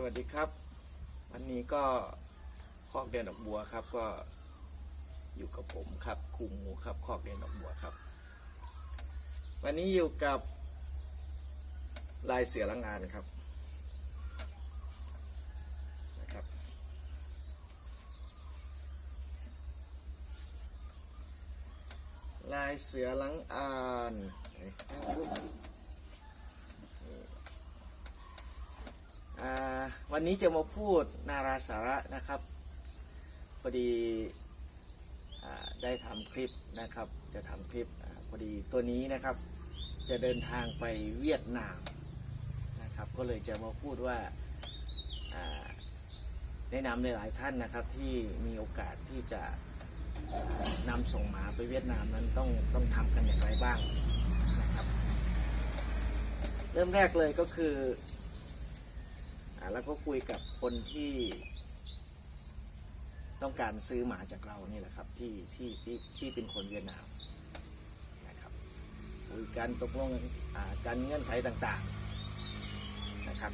สวัสดีครับวันนี้ก็คอกเดนดอกบัวครับก็อยู่กับผมครับครูหมูครับคอกเดนดอกบัวครับ วันนี้อยู่กับลายเสือลังงานครับนะครับ ลายเสือลังอานเอ้ยอ่า วันนี้จะมาพูดนาราสาระนะครับพอดีอ่าได้ทำคลิปนะครับ จะทำคลิปอพอดีตัวนี้นะครับ จะเดินทางไปเวียดนามนะครับ ก็เลยจะมาพูดว่าแนะนำหลายๆท่านนะครับที่มีโอกาสที่จะนำส่งหมาไปเวียดนามนั้นต้องต้องทำกันอย่างไรบ้างนะครับ เริ่มแรกเลยก็คือ แล้วก็คุยกับคนที่ต้องการซื้อหมาจากเรานี่แหละครับที่ที่ที่ที่เป็นคนเวียดนามนะครับคุยกันตกลงการเงื่อนไขต่างๆนะครับ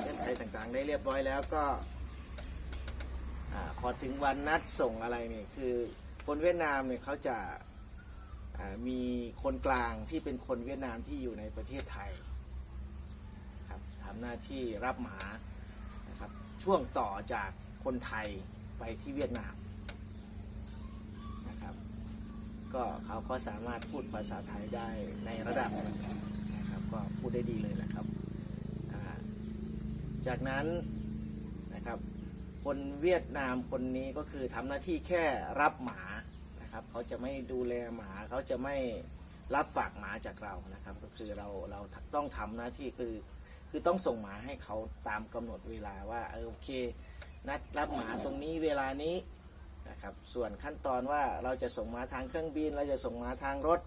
เงื่อนไขต่างๆ ได้เรียบร้อยแล้วก็อพอถึงวันนัดส่งอะไรเนี่ยคือคนเวียดนามเนี่ยเขาจะมีคนกลางที่เป็นคนเวียดนามที่อยู่ในประเทศไทย ทำหน้าที่รับหมานะครับช่วงต่อจากคนไทยไปที่เวียดนามนะครับ ก็เขาก็สามารถพูดภาษาไทยได้ในระดับนะครับ ก็พูดได้ดีเลยแหละครับ จากนั้นนะครับ คนเวียดนามคนนี้ก็คือทำหน้าที่แค่รับหมานะครับ เขาจะไม่ดูแลหมาเขาจะไม่รับฝากหมาจากเรานะครับ ก็คือเราเราต้องทำหน้าที่คือ คือต้องส่งหมาให้เขาตามกำหนดเวลาว่าเออโอเค นัดรับหมาตรงนี้เวลานี้นะครับส่วนขั้นตอนว่าเราจะส่งหมาทางเครื่องบิน เราจะส่งหมาทางรถ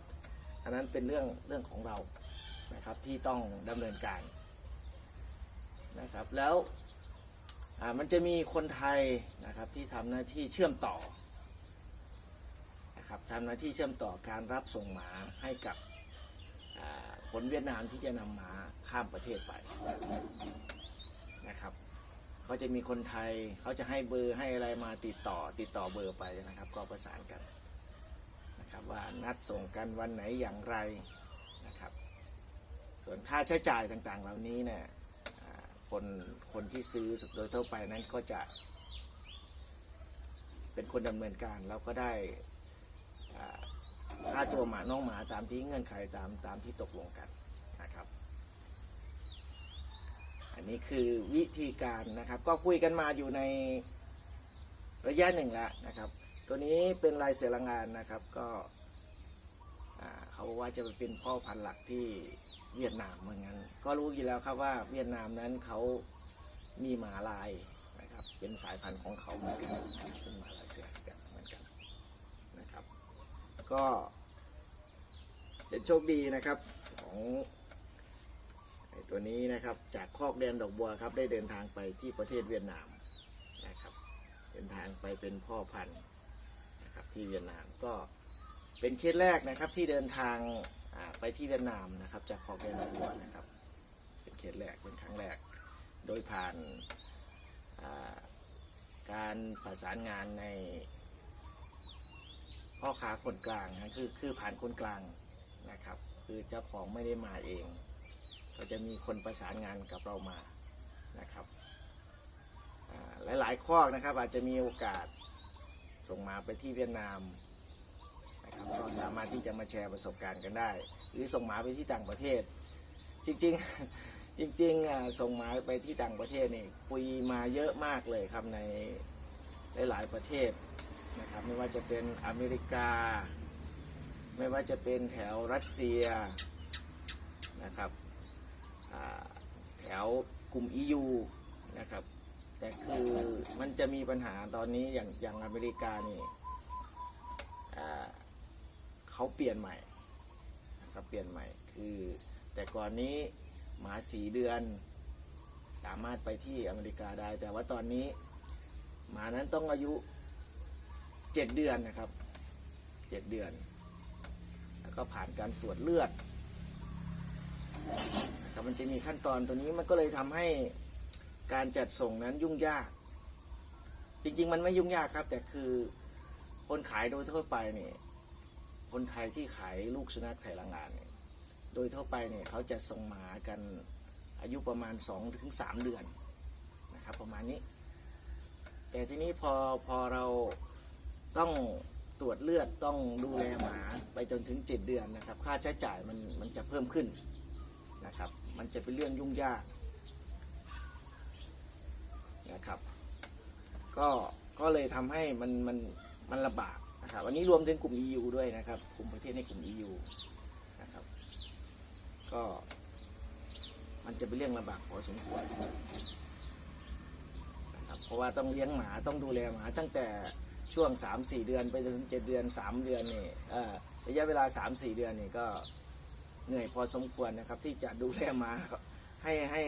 อันนั้นเป็นเรื่องเรื่องของเรานะครับที่ต้องดำเนินการนะครับแล้วมันจะมีคนไทยนะครับที่ทำหน้าที่เชื่อมต่อนะครับทำหน้าที่เชื่อมต่อการรับส่งหมาให้กับคนเวียดนามที่จะนำหมา ข้ามประเทศไปนะครับเขาจะมีคนไทยเขาจะให้เบอร์ให้อะไรมาติดต่อติดต่อเบอร์ไปนะครับ ก็ประสานกันนะครับว่านัดส่งกันวันไหนอย่างไรนะครับ ส่วนค่าใช้จ่ายต่างๆ เหล่านี้เนี่ยคนคนที่ซื้อโดยทั่วไปนั้นก็จะ เป็นคนดำเนินการแล้วก็ได้ค่าตัวหมาน้องหมาตามที่เงื่อนไขตามตามที่ตกลงกันนะครับ อั นนี้คือวิธีการนะครับ ก็คุยกันมาอยู่ในระยะหนึ่งแล้วนะครับ ตัวนี้เป็นลายเสือลังงานนะครับก็เขาบอกว่าจะเป็นพ่อพันธุ์หลักที่เวียดนามเหมือนกันก็รู้อยู่แล้วครับว่าเวียดนามนั้นเขามีหมาลายนะครับเป็นสายพันธุ์ของเขาเหมือนกันเป็นหมาลายเสือกันเหมือนกันนะครับ ก็เป็นโชคดีนะครับของ ตัวนี้นะครับจากคอกแดนดอกบัวครับได้เดินทางไปที่ประเทศเวียดนามนะครับเดินทางไปเป็นพ่อพันธุ์นะครับที่เวียดนามก็เป็นเคสแรกนะครับที่เดินทางไปที่เวียดนามนะครับจากคอกแดนดอกบัวนะครับเป็นเคสแรกเป็นครั้งแรก โดยผ่านการประสานงานในพ่อค้าคนกลางนะคือคือผ่านคนกลางนะครับ คือเจ้าของไม่ได้มาเอง ก็จะมีคนประสานงานกับเรามานะครับอ่าหลายๆข้อนะครับอาจจะมีโอกาสส่งมาไปที่เวียดนามนะครับก็สามารถที่จะมาแชร์ประสบการณ์กันได้ หรือส่งหมาไปที่ต่างประเทศ จริงๆจริงๆส่งหมาไปที่ต่างประเทศนี่คุยมาเยอะมากเลยครับในหลายๆประเทศนะครับไม่ว่าจะเป็นอเมริกา ไม่ว่าจะเป็นแถวรัสเซียนะครับ แถวกลุ่ม EU นะครับ แต่คือมันจะมีปัญหาตอนนี้อย่างอย่างอเมริกานี่เขาเปลี่ยนใหม่นะครับเปลี่ยนใหม่คือแต่ก่อนนี้หมาสีเดือนสามารถไปที่อเมริกาได้ แต่ว่าตอนนี้หมานั้นต้องอายุเจ็ดเดือนนะครับเจ็ดเดือน แล้วก็ผ่านการตรวจเลือด นะครับมันจะมีขั้นตอนตัวนี้มันก็เลยทำให้การจัดส่งนั้นยุ่งยาก จริง ๆ มันไม่ยุ่งยากครับ แต่คือคนขายโดยทั่วไปเนี่ยคนไทยที่ขายลูกสุนัขไทยละงานเนี่ยโดยทั่วไปเนี่ยเขาจะส่งหมากันอายุประมาณ2ถึง3เดือนนะครับประมาณนี้ แต่ทีนี้พอพอเราต้องตรวจเลือดต้องดูแลหมาไปจนถึง 7 เดือนนะครับ ค่าใช้จ่ายมันมันจะเพิ่มขึ้น นะครับ มันจะเป็นเรื่องยุ่งยากนะครับ ก็ก็เลยทำให้มันมันมันลำบากนะครับอันนี้รวมถึงกลุ่ม EU ด้วยนะครับ กลุ่มประเทศในกลุ่ม EU นะครับ ก็มันจะเป็นเรื่องลำบากพอสมควรนะครับ เพราะว่าต้องเลี้ยงหมาต้องดูแลหมาตั้งแต่ช่วง 3-4 เดือนไปจนถึง7เดือน 3 เดือนนี่ระยะเวลา 3-4 เดือนนี่ก็ เหนื่อยพอสมควรนะครับ ที่จะดูแลหมาให้ให้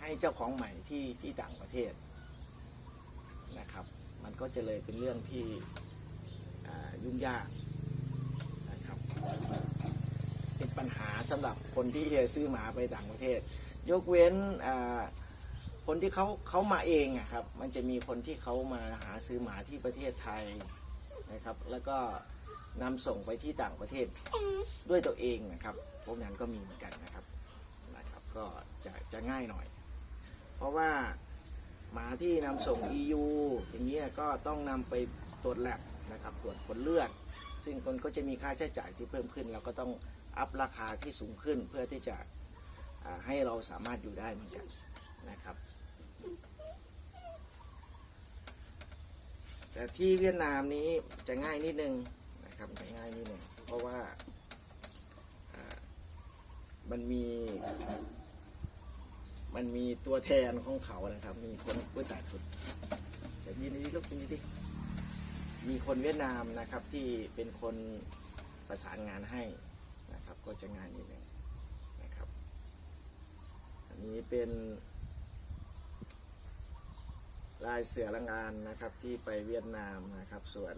ให้เจ้าของใหม่ที่ที่ต่างประเทศนะครับ มันก็จะเลยเป็นเรื่องที่ยุ่งยากนะครับ เป็นปัญหาสำหรับคนที่จะซื้อหมาไปต่างประเทศ ยกเว้นคนที่เขาเขามาเองอะครับ มันจะมีคนที่เขามาหาซื้อหมาที่ประเทศไทยนะครับ แล้วก็นำส่งไปที่ต่างประเทศด้วยตัวเองนะครับ วกนั้นก็มีเหมือนกันนะครับนะครับก็จะจะง่ายหน่อย เพราะว่าหมาที่นำส่ง EU อย่างนี้ยก็ต้องนำไปตรวจแลบนะครับตรวจผลเลือด ซึ่งคนก็จะมีค่าใช้จ่ายที่เพิ่มขึ้น เราก็ต้องอัพราคาที่สูงขึ้นเพื่อที่จะให้เราสามารถอยู่ได้เหมือนกันนะครับ แต่ที่เวียดนามนี้จะง่ายนิดนึงนะครับจะง่ายนิดนึงเพราะว่า มันมี มันมีตัวแทนของเขานะครับ มีคนกุ้ยตายทุนแต่ยินดีลูกยินดีดิมีคนเวียดนามนะครับที่เป็นคนประสานงานให้นะครับ ก็จะง่ายนิดนึงนะครับ อันนี้เป็นลายเสือละงานนะครับที่ไปเวียดนามนะครับส่วน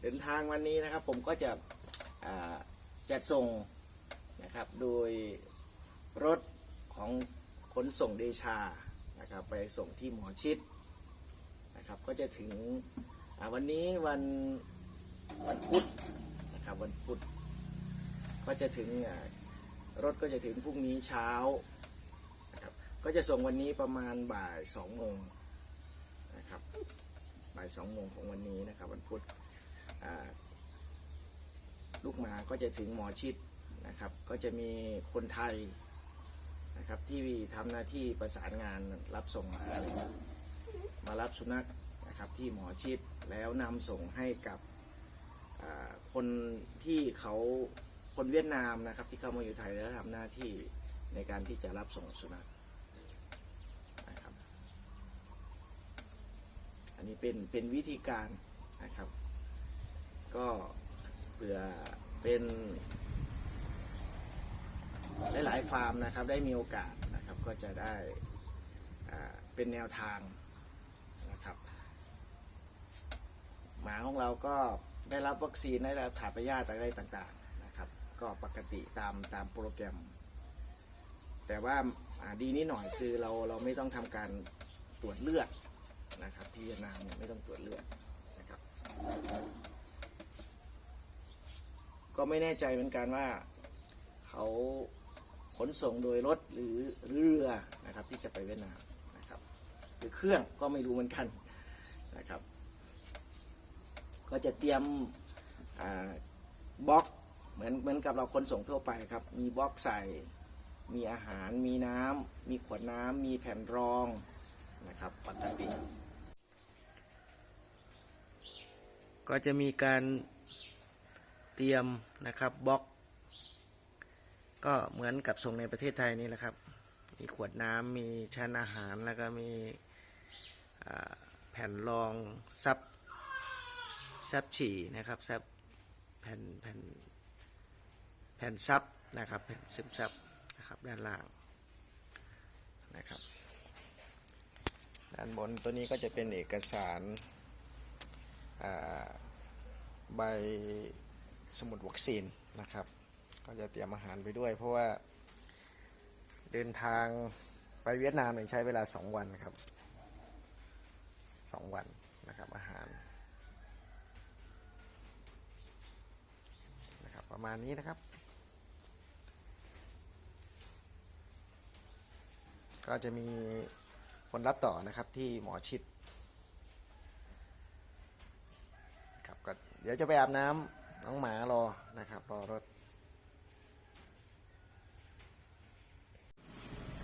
เดิน ทางวันนี้นะครับ ผมก็จะจัดส่งนะครับโดยรถของขนส่งเดชานะครับไปส่งที่หมอชิดนะครับก็จะถึงวันนี้วันวันพุธนะครับวันพุธก็จะถึงรถก็จะถึงพรุ่งนี้เช้านะครับก็จะส่งวันนี้ประมาณบ่ายสองโมงนะครับบ่ายสองโมงของวันนี้นะครับวันพุธ ลูกหมาก็จะถึงหมอชิดนะครับ ก็จะมีคนไทยนะครับที่ทำหน้าที่ประสานงานรับส่งหมารับมารับสุนัขนะครับที่หมอชิดแล้วนำส่งให้กับคนที่เขาคนเวียดนามนะครับ ที่เข้ามาอยู่ไทยแล้วทำหน้าที่ในการที่จะรับส่งสุนัขนะครับ อันนี้เป็นเป็นวิธีการนะครับ ก็เผื่อ เป็นหลายๆฟาร์มนะครับ ได้มีโอกาสนะครับก็จะได้เป็นแนวทางนะครับ หมาของเราก็ได้รับวัคซีนได้รับถ่าพยาธิอะไรต่างๆนะครับ ก็ปกติตามตามโปรแกรม แต่ว่าาดีนิดหน่อยคือเราเราไม่ต้องทำการตรวจเลือดนะครับ ที่เวียดนามไม่ต้องตรวจเลือดนะครับ ก็ไม่แน่ใจเหมือนกันว่าเขาขนส่งโดยรถหรือหรือเรือนะครับที่จะไปเวียดนามนะครับหรือเครื่องก็ไม่รู้เหมือนกันนะครับ ก็จะเตรียมบล็อกเหมือนเหมือนกับเราคนส่งทั่วไปครับ มีบล็อกใส่มีอาหารมีน้ำมีขวดน้ำมีแผ่นรองนะครับปกติก็จะมีการ เตรียมนะครับบล็อก ก็เหมือนกับส่งในประเทศไทยนี่แหละครับ มีขวดน้ำมีชั้นอาหารแล้วก็มีแผ่นรองซับซับฉี่นะครับซับแผ่นแผ่นแผ่นซับนะครับแผ่นซึมซับนะครับด้านล่างนะครับด้านบนตัวนี้ก็จะเป็นเอกสารใบ สมุดวัคซีนนะครับ ก็จะเตรียมอาหารไปด้วย เพราะว่าเดินทางไปเวียดนามใช้เวลา 2 วันครับ 2 วันนะครับอาหารนะครับประมาณนี้นะครับ ก็จะมีคนรับต่อนะครับที่หมอชิดครับก็เดี๋ยวจะไปอาบน้ำ น้องหมารอนะครับ รอรถ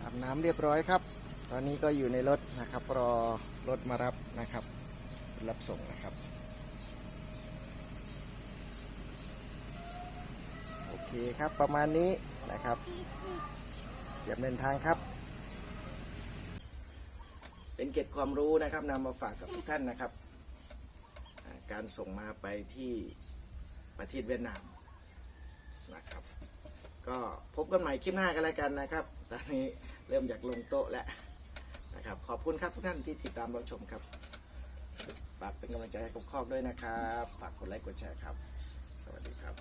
อาบน้ำเรียบร้อยครับ ตอนนี้ก็อยู่ในรถนะครับ รอรถมารับนะครับ รับส่งนะครับ โอเคครับประมาณนี้นะครับเตรียมเดินทางครับ เป็นเกร็ดความรู้นะครับนำมาฝากกับทุกท่านนะครับ การส่งมาไปที่ ประเทศเวียดนามนะครับ ก็พบกันใหม่คลิปหน้ากันแล้วกันนะครับ ตอนนี้เริ่มอยากลงโต๊ะแล้วนะครับ ขอบคุณครับทุกท่านที่ติดตามรับชมครับ ฝากเป็นกำลังใจให้กับครอบด้วยนะครับ ฝากกดไลค์กดแชร์ครับ สวัสดีครับ